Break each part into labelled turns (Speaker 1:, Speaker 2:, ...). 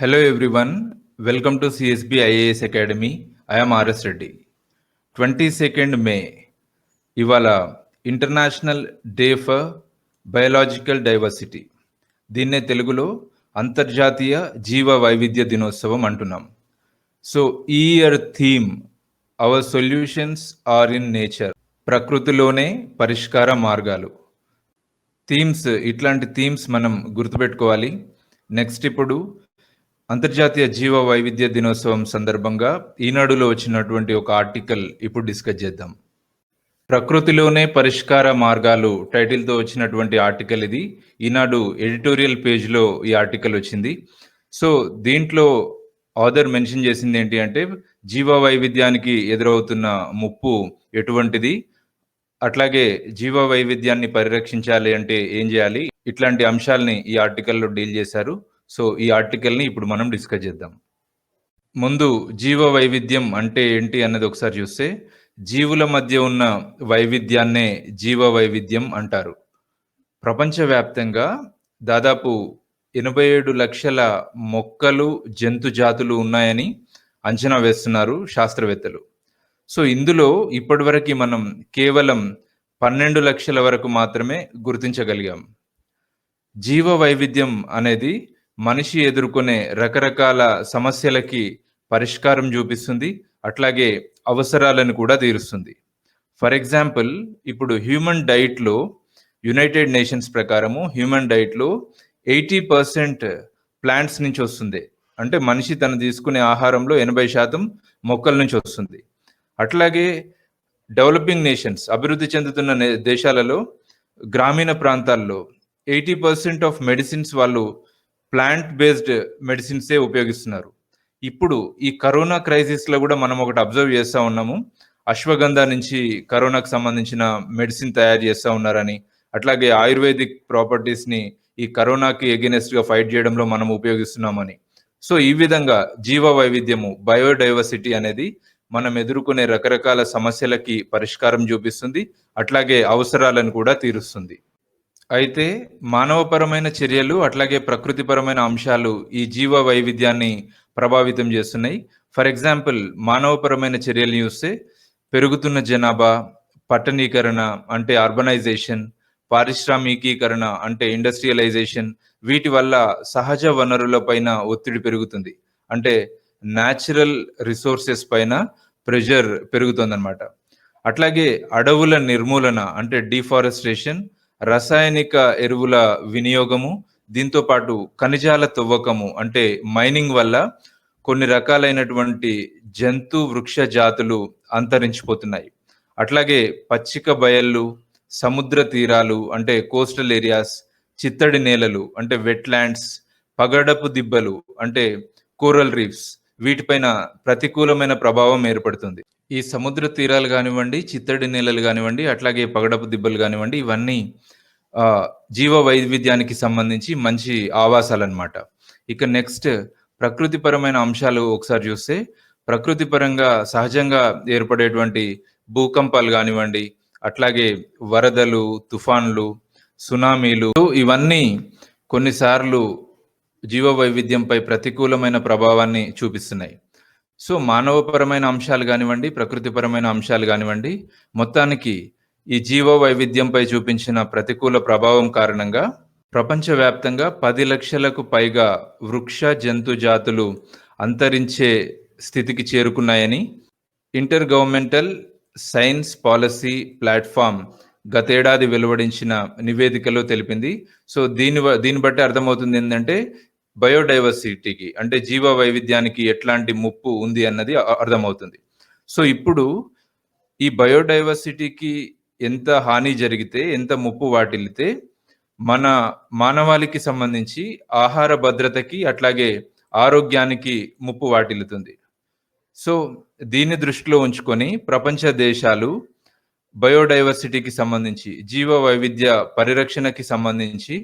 Speaker 1: Hello everyone, welcome to CSB IAS Academy. I am RS Reddy. 22nd May ఇవాళ international day for biological diversity దీన్నే తెలుగులో అంతర్జాతీయ జీవ వైవిధ్య దినోత్సవం అంటున్నాం. సో ఈ year theme our solutions are in nature ప్రకృతిలోనే పరిష్కార మార్గాలు. థీమ్స్ ఇట్లాంటి థీమ్స్ మనం గుర్తుపెట్టుకోవాలి. నెక్స్ట్ ఇప్పుడు అంతర్జాతీయ జీవ వైవిధ్య దినోత్సవం సందర్భంగా ఈనాడులో వచ్చినటువంటి ఒక ఆర్టికల్ ఇప్పుడు డిస్కస్ చేద్దాం. ప్రకృతిలోనే పరిష్కార మార్గాలు టైటిల్తో వచ్చినటువంటి ఆర్టికల్ ఇది. ఈనాడు ఎడిటోరియల్ పేజ్లో ఈ ఆర్టికల్ వచ్చింది. సో దీంట్లో ఆథర్ మెన్షన్ చేసింది ఏంటి అంటే జీవ వైవిధ్యానికి ఎదురవుతున్న ముప్పు ఎటువంటిది? అట్లాగే జీవ వైవిధ్యాన్ని పరిరక్షించాలి అంటే ఏం చేయాలి? ఇట్లాంటి అంశాలని ఈ ఆర్టికల్లో డీల్ చేశారు. సో ఈ ఆర్టికల్ని ఇప్పుడు మనం డిస్కస్ చేద్దాం. ముందు జీవ వైవిధ్యం అంటే ఏంటి అన్నది ఒకసారి చూస్తే జీవుల మధ్య ఉన్న వైవిధ్యాన్నే జీవ వైవిధ్యం అంటారు. ప్రపంచవ్యాప్తంగా దాదాపు ఎనభై ఏడు లక్షల మొక్కలు జంతు జాతులు ఉన్నాయని అంచనా వేస్తున్నారు శాస్త్రవేత్తలు. సో ఇందులో ఇప్పటివరకు మనం కేవలం పన్నెండు లక్షల వరకు మాత్రమే గుర్తించగలిగాం. జీవ వైవిధ్యం అనేది మనిషి ఎదుర్కొనే రకరకాల సమస్యలకి పరిష్కారం చూపిస్తుంది. అట్లాగే అవసరాలను కూడా తీరుస్తుంది. ఫర్ ఎగ్జాంపుల్ ఇప్పుడు హ్యూమన్ డైట్లో యునైటెడ్ నేషన్స్ ప్రకారము హ్యూమన్ డైట్లో ఎయిటీ పర్సెంట్ ప్లాంట్స్ నుంచి వస్తుంది. అంటే మనిషి తను తీసుకునే ఆహారంలో ఎనభై శాతం మొక్కల నుంచి వస్తుంది. అట్లాగే డెవలపింగ్ నేషన్స్ అభివృద్ధి చెందుతున్న నే- దేశాలలో గ్రామీణ ప్రాంతాల్లో ఎయిటీ పర్సెంట్ ఆఫ్ మెడిసిన్స్ వాళ్ళు ప్లాంట్ బేస్డ్ మెడిసిన్సే ఉపయోగిస్తున్నారు. ఇప్పుడు ఈ కరోనా క్రైసిస్లో కూడా మనం ఒకటి అబ్జర్వ్ చేస్తూ ఉన్నాము. అశ్వగంధ నుంచి కరోనాకు సంబంధించిన మెడిసిన్ తయారు చేస్తూ ఉన్నారని అట్లాగే ఆయుర్వేదిక్ ప్రాపర్టీస్ని ఈ కరోనాకి ఎగెనెస్ట్గా ఫైట్ చేయడంలో మనం ఉపయోగిస్తున్నామని. సో ఈ విధంగా జీవ వైవిధ్యము బయోడైవర్సిటీ అనేది మనం ఎదుర్కొనే రకరకాల సమస్యలకి పరిష్కారం చూపిస్తుంది. అట్లాగే అవసరాలను కూడా తీరుస్తుంది. అయితే మానవపరమైన చర్యలు అట్లాగే ప్రకృతిపరమైన అంశాలు ఈ జీవ వైవిధ్యాన్ని ప్రభావితం చేస్తున్నాయి. ఫర్ ఎగ్జాంపుల్ మానవపరమైన చర్యలు చూస్తే పెరుగుతున్న జనాభా పట్టణీకరణ అంటే అర్బనైజేషన్ పారిశ్రామికీకరణ అంటే ఇండస్ట్రియలైజేషన్ వీటి వల్ల సహజ వనరులపైన ఒత్తిడి పెరుగుతుంది. అంటే న్యాచురల్ రిసోర్సెస్ పైన ప్రెషర్ పెరుగుతుందన్నమాట. అట్లాగే అడవుల నిర్మూలన అంటే డిఫారెస్టేషన్ రసాయనిక ఎరువుల వినియోగము దీంతో పాటు ఖనిజాల తవ్వకము అంటే మైనింగ్ వల్ల కొన్ని రకాలైనటువంటి జంతు వృక్ష జాతులు అంతరించిపోతున్నాయి. అట్లాగే పచ్చిక బయళ్ళు సముద్ర తీరాలు అంటే కోస్టల్ ఏరియాస్ చిత్తడి నేలలు అంటే వెట్లాండ్స్ పగడపు దిబ్బలు అంటే కోరల్ రీఫ్స్ వీటిపైన ప్రతికూలమైన ప్రభావం ఏర్పడుతుంది. ఈ సముద్ర తీరాలు కానివ్వండి చిత్తడి నేలలు కానివ్వండి అట్లాగే పగడపు దిబ్బలు కానివ్వండి ఇవన్నీ జీవ వైవిధ్యానికి సంబంధించి మంచి ఆవాసాలు అనమాట ఇక నెక్స్ట్ ప్రకృతిపరమైన అంశాలు ఒకసారి చూస్తే ప్రకృతిపరంగా సహజంగా ఏర్పడేటువంటి భూకంపాలు కానివ్వండి అట్లాగే వరదలు తుఫాన్లు సునామీలు ఇవన్నీ కొన్నిసార్లు జీవ వైవిధ్యంపై ప్రతికూలమైన ప్రభావాన్ని చూపిస్తున్నాయి. సో మానవపరమైన అంశాలు కానివ్వండి ప్రకృతిపరమైన అంశాలు కానివ్వండి మొత్తానికి ఈ జీవ వైవిధ్యంపై చూపించిన ప్రతికూల ప్రభావం కారణంగా ప్రపంచవ్యాప్తంగా పది లక్షలకు పైగా వృక్ష జంతు జాతులు అంతరించే స్థితికి చేరుకున్నాయని intergovernmental science policy platform గతేడాది వెలువడించిన నివేదికలో తెలిపింది. సో దీని దీన్ని బట్టి అర్థమవుతుంది ఏంటంటే బయోడైవర్సిటీకి అంటే జీవ వైవిధ్యానికి ఎట్లాంటి ముప్పు ఉంది అన్నది అర్థమవుతుంది. సో ఇప్పుడు ఈ బయోడైవర్సిటీకి ఎంత హాని జరిగితే ఎంత ముప్పు వాటిల్లితే మన మానవాళికి సంబంధించి ఆహార భద్రతకి అట్లాగే ఆరోగ్యానికి ముప్పు వాటిల్లుతుంది. సో దీన్ని దృష్టిలో ఉంచుకొని ప్రపంచ దేశాలు బయోడైవర్సిటీకి సంబంధించి జీవ వైవిధ్య పరిరక్షణకి సంబంధించి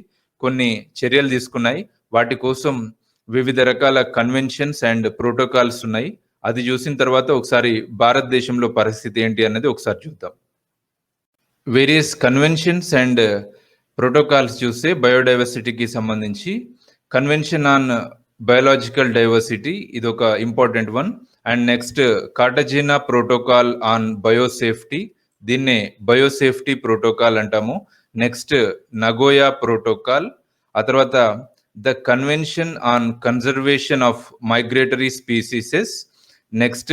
Speaker 1: కొన్ని చర్యలు తీసుకున్నాయి. వాటి కోసం వివిధ రకాల కన్వెన్షన్స్ అండ్ ప్రోటోకాల్స్ ఉన్నాయి. అది చూసిన తర్వాత ఒకసారి భారతదేశంలో పరిస్థితి ఏంటి అనేది ఒకసారి చూద్దాం. వేరియస్ కన్వెన్షన్స్ అండ్ ప్రోటోకాల్స్ చూస్తే బయోడైవర్సిటీకి సంబంధించి కన్వెన్షన్ ఆన్ బయోలాజికల్ డైవర్సిటీ ఇది ఒక important one and next Cartagena protocol on biosafety దీన్నే బయోసేఫ్టీ ప్రోటోకాల్ అంటాము. నెక్స్ట్ నగోయా ప్రోటోకాల్ ఆ తర్వాత the convention on conservation of migratory species. Next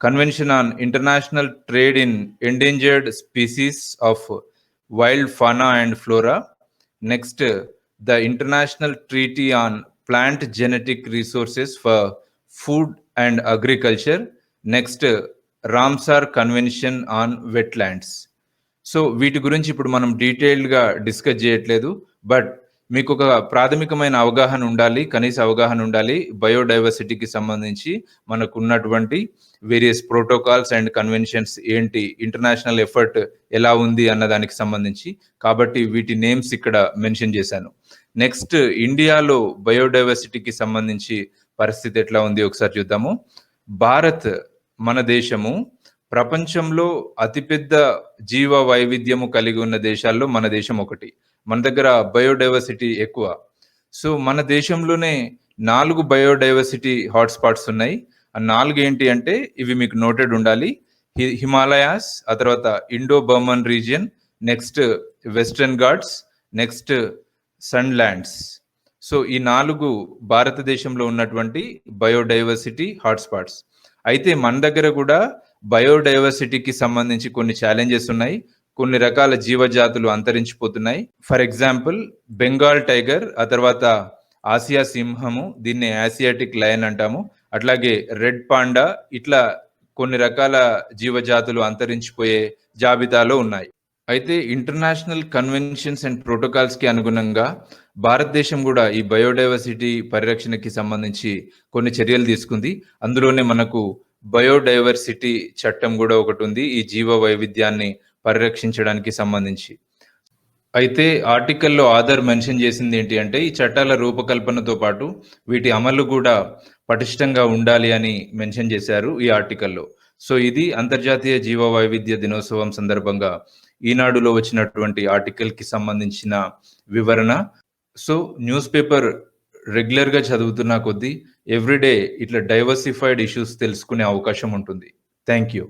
Speaker 1: convention on international trade in endangered species of wild fauna and flora. Next the international treaty on plant genetic resources for food and agriculture. Next Ramsar convention on wetlands so వీటి గురించి ఇప్పుడు మనం డీటెయిల్డ్గా discuss చేయట్లేదు but మీకు ఒక ప్రాథమికమైన అవగాహన ఉండాలి కనీస అవగాహన ఉండాలి. బయోడైవర్సిటీకి సంబంధించి మనకు ఉన్నటువంటి వేరియస్ ప్రోటోకాల్స్ అండ్ కన్వెన్షన్స్ ఏంటి ఇంటర్నేషనల్ ఎఫర్ట్ ఎలా ఉంది అన్న దానికి సంబంధించి. కాబట్టి వీటి నేమ్స్ ఇక్కడ మెన్షన్ చేశాను. నెక్స్ట్ ఇండియాలో బయోడైవర్సిటీకి సంబంధించి పరిస్థితి ఎట్లా ఉంది ఒకసారి చూద్దాము. భారత్ మన దేశము ప్రపంచంలో అతిపెద్ద జీవ వైవిధ్యము కలిగి ఉన్న దేశాల్లో మన దేశం ఒకటి. మన దగ్గర బయోడైవర్సిటీ ఎక్కువ. సో మన దేశంలోనే నాలుగు బయోడైవర్సిటీ హాట్స్పాట్స్ ఉన్నాయి. ఆ నాలుగు ఏంటి అంటే ఇవి మీకు నోటెడ్ ఉండాలి. హి- హిమాలయాస్ ఆ తర్వాత Indo Burman region next western Ghats next Sundaland. So ఈ నాలుగు భారతదేశంలో ఉన్నటువంటి బయోడైవర్సిటీ హాట్స్పాట్స్. అయితే మన దగ్గర కూడా బయోడైవర్సిటీకి సంబంధించి కొన్ని ఛాలెంజెస్ ఉన్నాయి. కొన్ని రకాల జీవజాతులు అంతరించిపోతున్నాయి. ఫర్ ఎగ్జాంపుల్ బెంగాల్ టైగర్ ఆ తర్వాత ఆసియా సింహము దీన్ని ఆసియాటిక్ లయన్ అంటాము. అట్లాగే రెడ్ పాండా ఇట్లా కొన్ని రకాల జీవజాతులు అంతరించిపోయే జాబితాలో ఉన్నాయి. అయితే ఇంటర్నేషనల్ కన్వెన్షన్స్ అండ్ ప్రోటోకాల్స్కి అనుగుణంగా భారతదేశం కూడా ఈ బయోడైవర్సిటీ పరిరక్షణకి సంబంధించి కొన్ని చర్యలు తీసుకుంది. అందులోనే మనకు బయోడైవర్సిటీ చట్టం కూడా ఒకటి ఉంది. ఈ జీవ వైవిధ్యాన్ని పరిరక్షించడానికి సంబంధించి. అయితే ఆర్టికల్లో ఆధార్ మెన్షన్ చేసింది ఏంటి అంటే ఈ చట్టాల రూపకల్పనతో పాటు వీటి అమలు కూడా పటిష్టంగా ఉండాలి అని మెన్షన్ చేశారు ఈ ఆర్టికల్లో. సో ఇది అంతర్జాతీయ జీవ వైవిధ్య దినోత్సవం సందర్భంగా ఈనాడులో వచ్చినటువంటి ఆర్టికల్కి సంబంధించిన వివరణ. సో న్యూస్ పేపర్ రెగ్యులర్గా చదువుతున్న కొద్దీ ఎవ్రీడే ఇట్లా డైవర్సిఫైడ్ ఇష్యూస్ తెలుసుకునే అవకాశం ఉంటుంది. Thank you.